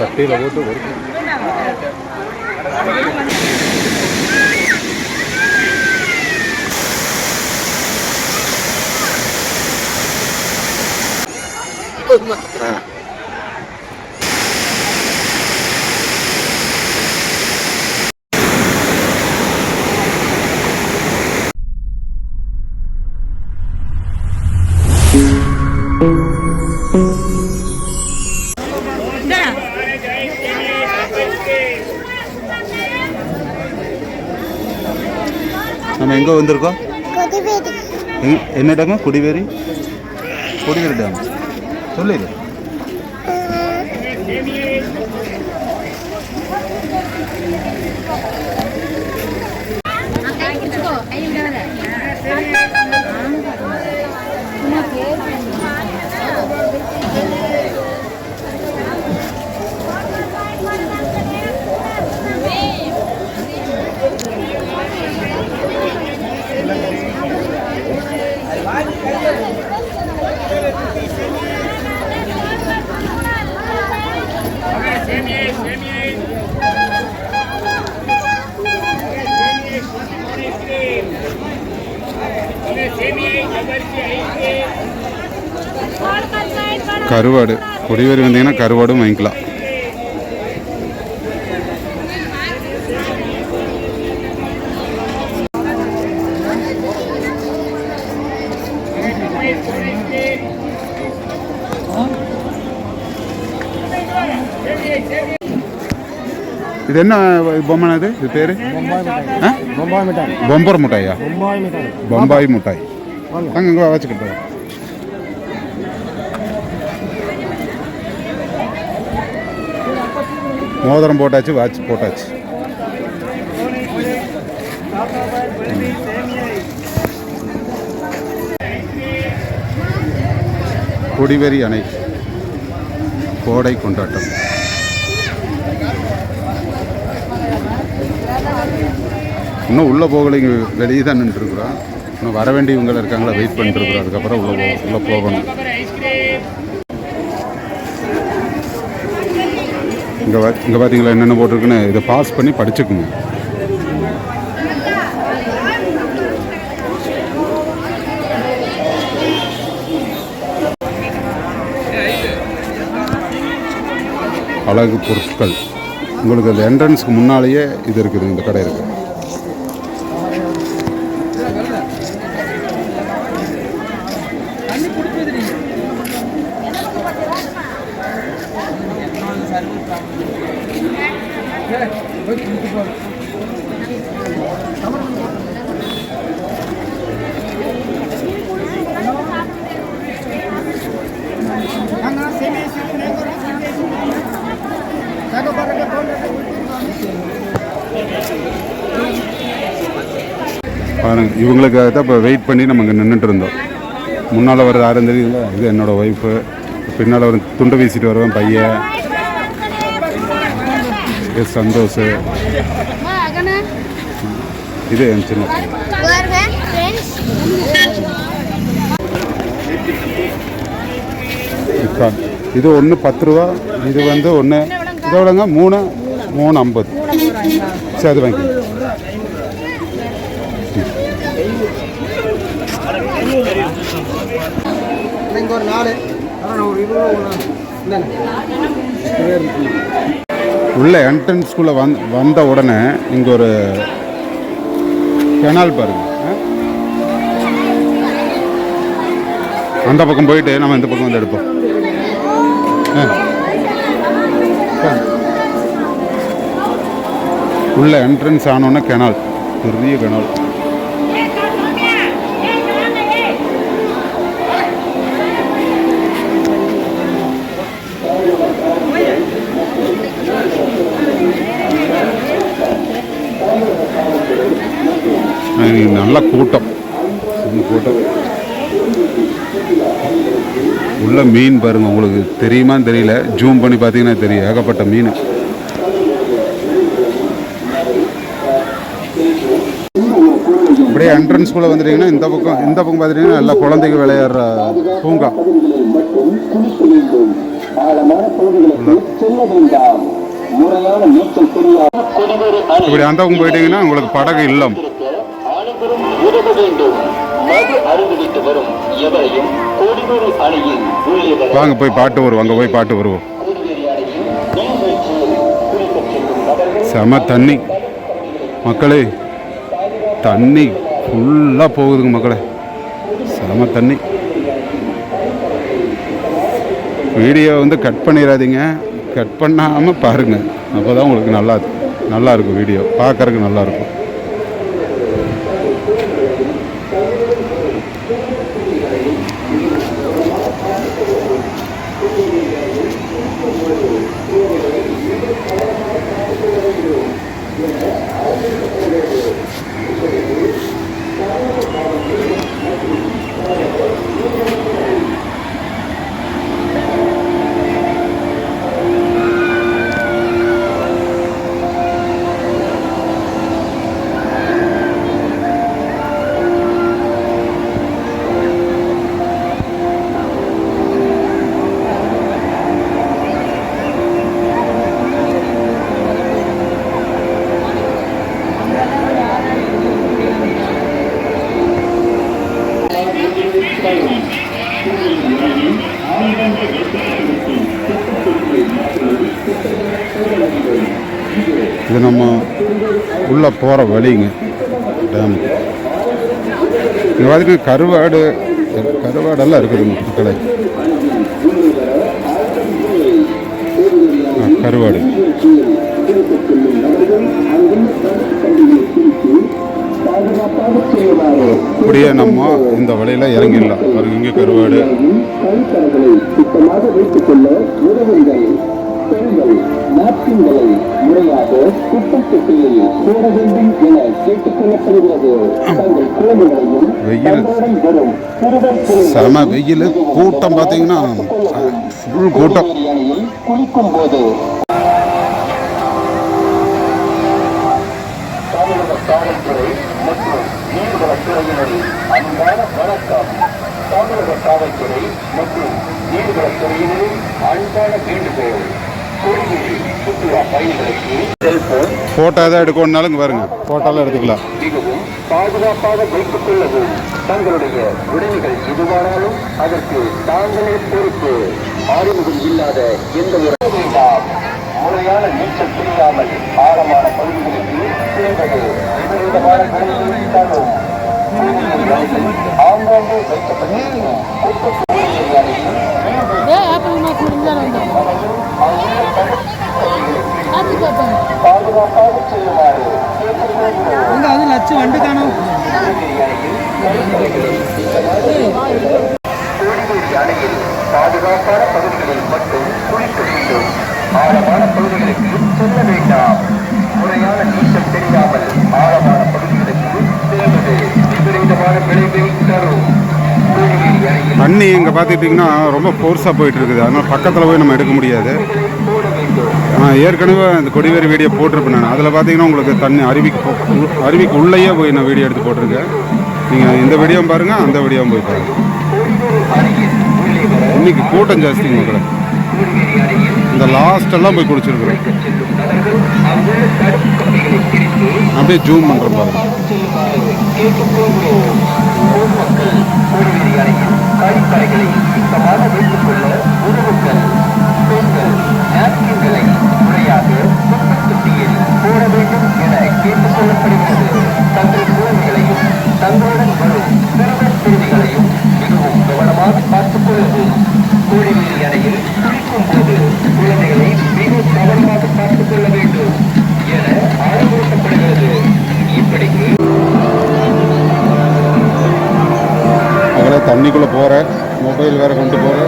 கட்டியில் போட்டு ஒரு ஆ. எங்கே வந்திருக்கோம்? என்ன இடங்க குடிவேரி? குடிவேரி டேம். சொல்லிடு. கருவாடு. குடிவேரி வந்தீங்கன்னா கருவாடும் வாங்கிக்கலாம். இது என்ன பொம்மை இது இது பேரு? பொம்பாய் மிட்டாய். பொம்பர் மிட்டாயா. பொம்பாய் மிட்டாய். இங்கே வச்சுக்கிட்டு மோதிரம் போட்டாச்சு வாட்ச் போட்டாச்சு. கொடிவெறி அணை கோடை கொண்டாட்டம். இன்னும் உள்ளே போகலைங்க வெளியே தான் நின்றுருக்குறோம் இன்னும் வர வேண்டியவங்க இருக்காங்களா வெயிட் பண்ணிட்டுருக்குறோம் அதுக்கப்புறம் உள்ளே போ உள்ளே போகணும். இங்கே இங்கே பார்த்தீங்களா என்னென்ன போட்டிருக்குன்னு? இதை பாஸ் பண்ணி படிச்சுக்குங்க. அழகு பொருட்கள். உங்களுக்கு அந்த என்ட்ரன்ஸ்க்கு முன்னாலேயே இது இருக்குது இந்த கடை இருக்குது. பாருங்க இவங்களுக்காக தான் இப்போ வெயிட் பண்ணி நம்ம இங்கே நின்றுட்டு இருந்தோம். முன்னால் வர்றது யாரும் தெரியல இது என்னோட ஒய்ஃபு பின்னால் வர துண்டு வீசிட்டு வருவேன் பையன். எஸ் சந்தோஷ். இது என் சின்ன இப்போ இது ஒன்று பத்து ரூபா இது வந்து ஒன்று இதை எவ்வளோங்க மூணு மூணு ஐம்பது. சரி அது வாங்கி இங்கே ஒரு நாலு ஒரு இருபது உள்ள என்ட்ரன்ஸ்குள்ளே வந் வந்த உடனே இங்கே ஒரு கெனால் பாருங்க. அந்த பக்கம் போயிட்டு நம்ம இந்த பக்கம் வந்து எடுப்போம். ஆ. உள்ள என்ட்ரன்ஸ் ஆனோன்னா கெனால் பெரிய கெனால் நல்ல கூட்டம். கூட்டம். உள்ள மீன் பாருங்க உங்களுக்கு தெரியுமான்னு தெரியல. ஜூம் பண்ணி பார்த்தீங்கன்னா தெரியும். ஏகப்பட்ட மீன். அப்படியே என்ட்ரன்ஸ்குள்ளே வந்துட்டீங்கன்னா இந்த பக்கம் இந்த பக்கம் பார்த்துட்டீங்கன்னா நல்லா குழந்தைங்க விளையாடுற பூங்கா. இப்படி அந்த பக்கம் போயிட்டீங்கன்னா உங்களுக்கு படகு இல்லம். வேண்டும். மது அருந்துவிட்டு வரும் எவரையும் வாங்க போய் பாட்டு வருவோம். அங்கே போய் பாட்டு வருவோம். செம தண்ணி. மக்களே தண்ணி ஃபுல்லாக போகுதுங்க மக்களே. செம தண்ணி. வீடியோ வந்து கட் பண்ணிடாதீங்க. கட் பண்ணாமல் பாருங்கள் அப்போ தான் உங்களுக்கு நல்லா நல்லா இருக்கும் வீடியோ. பார்க்கறதுக்கு நல்லா இது நம்ம உள்ளே போகிற வழிங்க. டேம். இங்கே மாதிரி கருவாடு கருவாடெல்லாம் இருக்குது மக்களை ஆ, கருவாடு. அப்படியே நம்ம இந்த வழியில் இறங்கிடலாம். இங்கே கருவாடு. நாப்கின்களை முறையாக குப்பை தொட்டியில் போட வேண்டும் என கேட்டுக் கொள்ளப்படுகிறது தங்கள் குழந்தைகளையும் வெயில். தங்களுடன் வரும் சிறுவர் செம வெயில். கூட்டம் பார்த்தீங்கன்னா ஃபுல் கூட்டம். குளிக்கும் போது காவல்துறை மற்றும் நீர்வளத்துறையினரின் அன்பான வணக்கம். தமிழக காவல்துறை மற்றும் நீர்வளத்துறையினரின் அன்பான வேண்டுகோள். போட்டோ சுற்றுலா பயணிகளுக்கு எதாவது இங்கே பாருங்க ஃபோட்டோலாம் எடுத்துக்கலாம் மிகவும் பாதுகாப்பாக வைத்துக் கொள்ளவும் தங்களுடைய உடைமைகள் எதுவானாலும் அதற்கு தாங்களே பொறுப்பு அறிமுகம் இல்லாத எந்த ஒரு வேண்டாம் முறையான நீச்சல் தெரியாமல் ஆழமான பகுதிகளுக்கு சேர்ந்தது விபரீதமான விளைவுகளை தரும் ஆங்காங்கே வைக்கப்பட்டிருக்கும் அது லட்சம் வண்டு காணும் அணையில் பாதுகாப்பான பகுதிகளில் மட்டும் குளிக்க வேண்டும் ஆழமான பகுதிகளுக்கு செல்ல வேண்டாம் முறையான நீச்சல் தெரியாமல் ஆழமான பகுதிகளுக்கு செல்வது விபரீதமான விளைவை தரும் தண்ணி இங்கே பார்த்துக்கிட்டிங்கன்னா ரொம்ப ஃபோர்ஸாக போயிட்டு இருக்குது. அதனால் பக்கத்தில் போய் நம்ம எடுக்க முடியாது. ஏற்கனவே அந்த கொடிவேரி வீடியோ போட்டிருப்பேன் நான். அதில் பார்த்தீங்கன்னா உங்களுக்கு தண்ணி அருவிக்கு போ- அருவிக்கு உள்ளேயே போய் நான் வீடியோ எடுத்து போட்டிருக்கேன். நீங்கள் இந்த வீடியோவும் பாருங்கள் அந்த வீடியோவும் போய் பாருங்கள் இன்றைக்கி இன்னைக்கு கூட்டம் ஜாஸ்தி மக்களை. இந்த லாஸ்டெல்லாம் போய் குடிச்சிருக்கிறோம். அப்படியே ஜூம் பண்ணுறோம் பாருங்க பொதுமக்கள் கழிப்பறைகளை சுத்தமாக வைத்துக் கொள்ள கொள்ளப்படுகிறது தங்கள் குழந்தைகளையும் தங்களுடன் வரும் சிறுவர் சிறுமிகளையும் மிகவும் கவனமாக பார்த்துக் கொள்ளவும் கோடிவேரி அணையில் குளிக்கும் போது குழந்தைகளை மிக கவனமாக பார்த்துக் கொள்ள வேண்டும் என அறிவுறுத்தப்படுகிறது இப்படிக்கு அதில் தண்ணிக்குள்ளே போகிறேன் மொபைல் வேறு கொண்டு போகிறேன்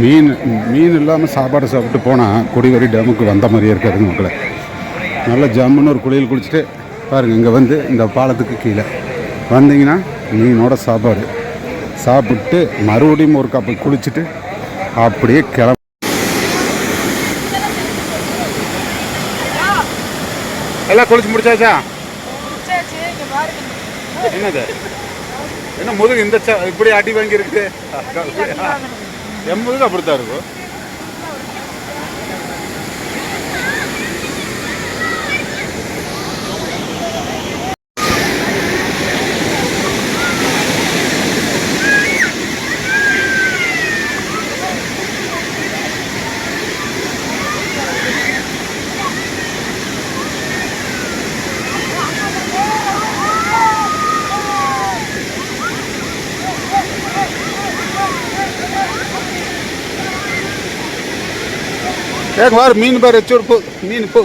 மீன் மீன் இல்லாமல் சாப்பாடு சாப்பிட்டு போனால் கொடிவேரி டேமுக்கு வந்த மாதிரியே இருக்காதுங்க மக்களை. நல்ல ஜம்முன்னு ஒரு குளியல் குளிச்சுட்டு பாருங்கள் இங்கே வந்து இந்த பாலத்துக்கு கீழே. வந்தீங்கன்னா மீனோட சாப்பாடு. சாப்பிட்டு மறுபடியும் ஒரு கப்பு குளிச்சுட்டு அப்படியே கிளம்ப. எல்லாம் குளிச்சு முடிச்சாச்சா? என்னது? என்ன முதுகு இந்த இப்படி அடி வாங்கி இருக்குது என் அப்படி அப்படித்தான் இருக்கும். ஏங்க வாரு மீன் பாரு வச்சு போ மீன் போ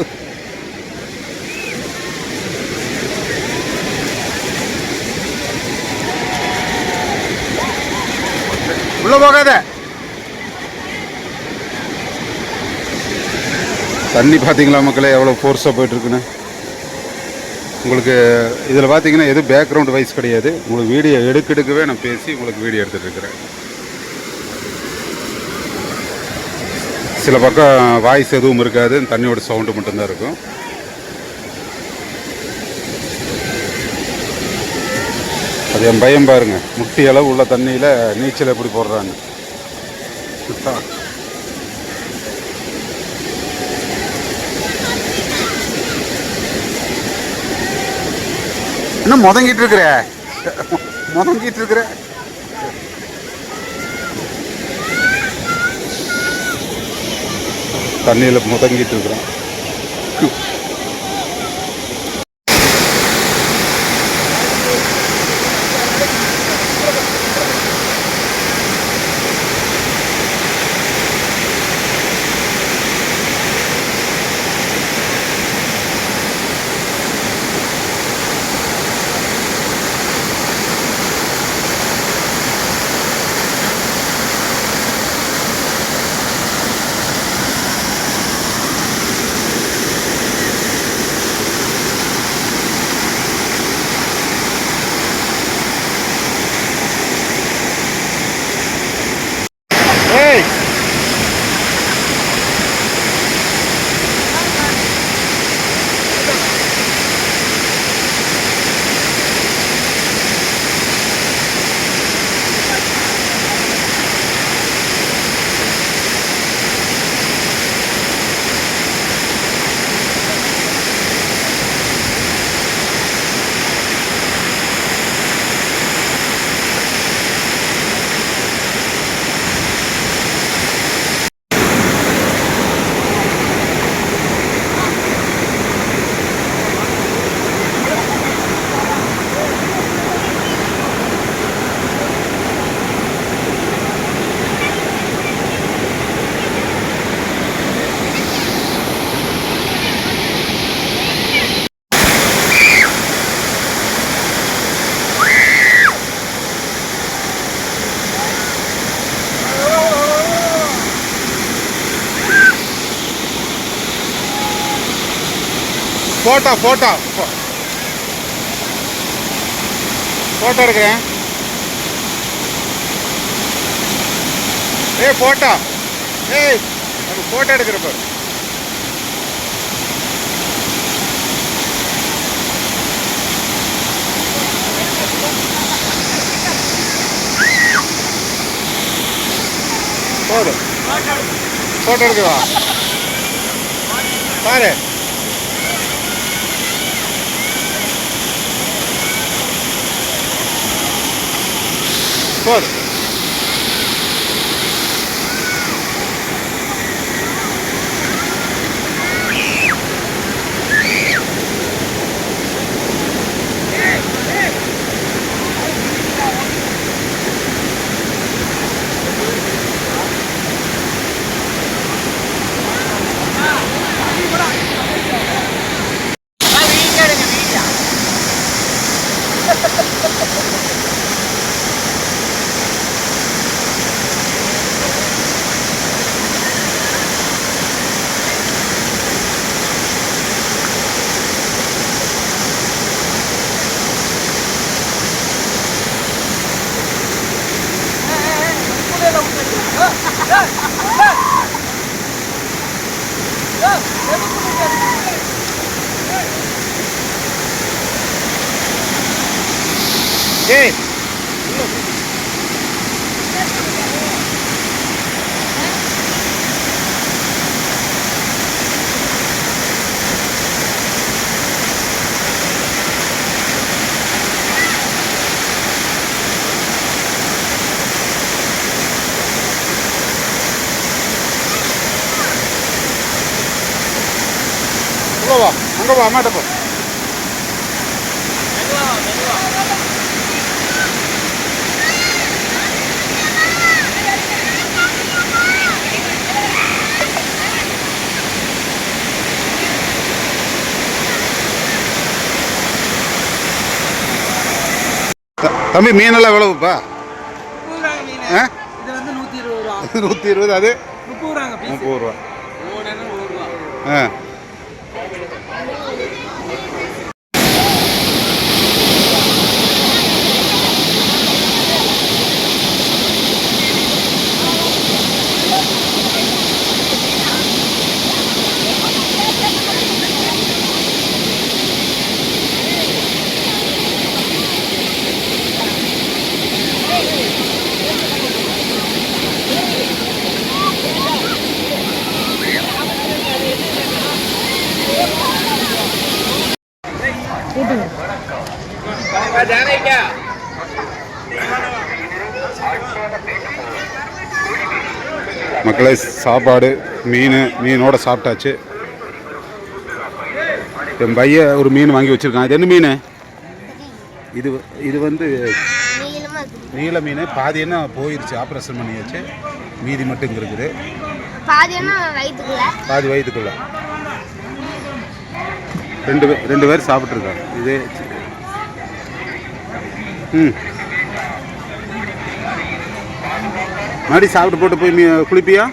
உள்ள போகாத தண்ணி பார்த்தீங்களா மக்களே எவ்வளோ ஃபோர்ஸாக போயிட்டுருக்குன்னு உங்களுக்கு இதில் பார்த்தீங்கன்னா எதுவும் பேக்ரவுண்ட் வைஸ் கிடையாது. உங்களுக்கு வீடியோ எடுக்க எடுக்கவே நான் பேசி உங்களுக்கு வீடியோ எடுத்துகிட்டு இருக்கிறேன். சில பக்கம் வாய்ஸ் எதுவும் இருக்காது. தண்ணியோட சவுண்டு மட்டும்தான் இருக்கும். அது என் பயம் பாருங்க. முட்டி அளவு உள்ள தண்ணியில் நீச்சல் எப்படி போடுறாங்க என்ன முதங்கிட்டு இருக்கிற? முதங்கிட்டு இருக்கிற? தண்ணியில் முதங்கிட்டு இருக்கிறோம் ஏய் போட்டோ போட்டோ. போட்டோ எடுக்கிறேன். ஏய் போட்டோ. ஏய் அது போட்டோ எடுக்கிற பாரு. போதும் போட்டோ எடுக்கவா பாரு. போதும் Ei! வா அம்மாட்ட போ த- தம்பி மீனெல்லாம் எவ்வளவுப்பா? நூற்றி இருபது அது? முப்பது ரூபா. ஆ. மக்களே சாப்பாடு மீன் மீனோட சாப்பிட்டாச்சு. என் பையன் ஒரு மீன் வாங்கி வச்சிருக்கான். இது என்ன மீன்? இது இது வந்து நீல மீன். பாதி என்ன போயிருச்சு ஆப்ரேஷன் பண்ணியாச்சு. மீதி மட்டும் இங்க இருக்குது. பாதி என்ன வயிற்றுக்குள்ள பாதி வயிற்றுக்குள்ள ரெண்டு பேர் ரெண்டு பேர் சாப்பிட்ருக்காங்க இது ம். மறுபடியும் சாப்பிட்டு போட்டு போய் குளிப்பியா?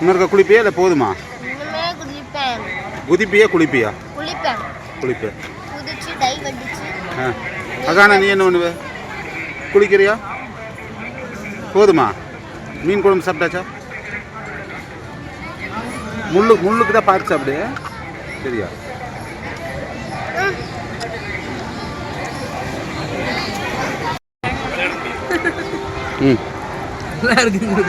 இன்னொருக்கா குளிப்பியா? இல்லை போதுமா? குதிப்பியா குளிப்பியா? குளிப்பேன். ஆ. அதான நீ என்ன பண்ணுவ? குளிக்கிறியா? போதுமா? மீன் குழம்பு சாப்பிட்டாச்சா? முள்ளு முள்ளுக்கு தான் பார்த்து சாப்பிடு. சரியா? ம். நல்லா இருக்குது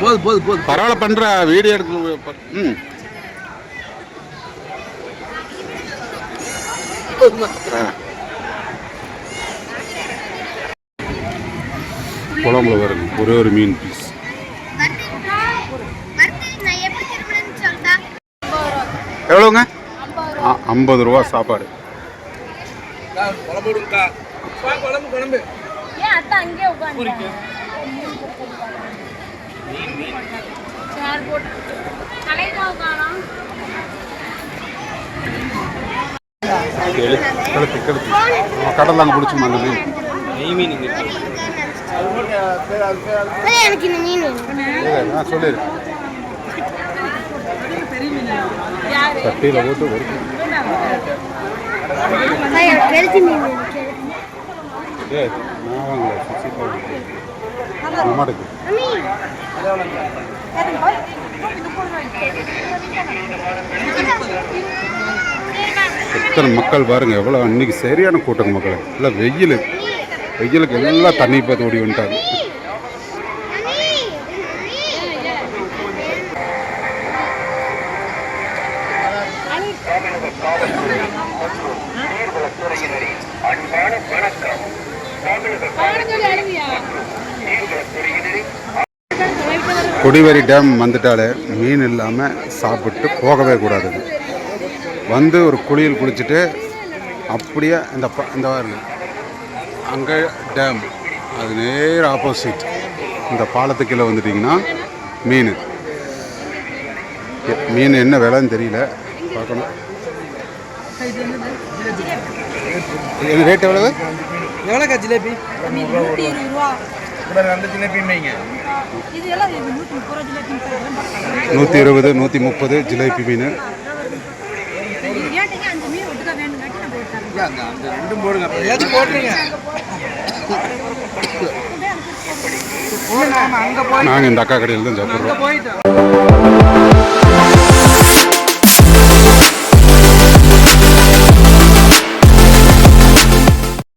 போதும் போதும் போதும் பரவாயில்ல பண்ணுற வீடியோ எடுக்க ம். குழம்புல வருங்க ஒரே ஒரு மீன் பீஸ் எவ்வளோங்க ஐம்பது ரூபா சாப்பாடு. குழம்பு குழம்பு குழம்பு ஏன் அத்தை அங்கேயே உட்காந்து சேர் போட்டு கலைமா உட்காரோம் கழுத்து கழுத்து கடல் அங்கே பிடிச்சோம் அந்த மீன் நெய் மீன் இங்கே எனக்கு இந்த மீன் வேணும் ஆ சொல்லிடு சட்டியில் போட்டு ஒரு கெளுத்தி மீன் வேணும் ஏ நான் வாங்கல சிக்ஸ்டி ஃபைவ் அம்மாட்டுக்கு எத்தனை மக்கள் பாருங்க எவ்வளோ இன்னைக்கு சரியான கூட்டம் மக்கள். இல்லை வெயில். வெயிலுக்கு எல்லாம் தண்ணி பார்த்து ஓடி வந்துட்டாங்க. கொடிவேரி டேம் வந்துட்டாலே மீன் இல்லாமல் சாப்பிட்டு போகவே கூடாதுங்க வந்து ஒரு குளியல் குளிச்சுட்டு அப்படியே இந்த ப இந்த அங்கே டேம். அது நேர் ஆப்போசிட். இந்த பாலத்துக்கு கீழே வந்துட்டிங்கன்னா மீன். மீன் என்ன விலைன்னு தெரியல. பார்க்கணும். இது ரேட் எவ்வளவு? எவ்வளோக்கா ஜிலேபி? நூற்றி இருபது ரூபா ரெண்டு ஜிலேபி வைங்க இது எல்லாம் இது நூற்றி இருபது நூற்றி முப்பது ஜிலேபி மீன். அந்த அந்த ரெண்டும் போடுங்க. ஏதாச்சும் போட்டுருங்க. அங்கே போய் நாங்கள் இந்த அக்கா கடையில் தான் சாப்பிட்றோம்.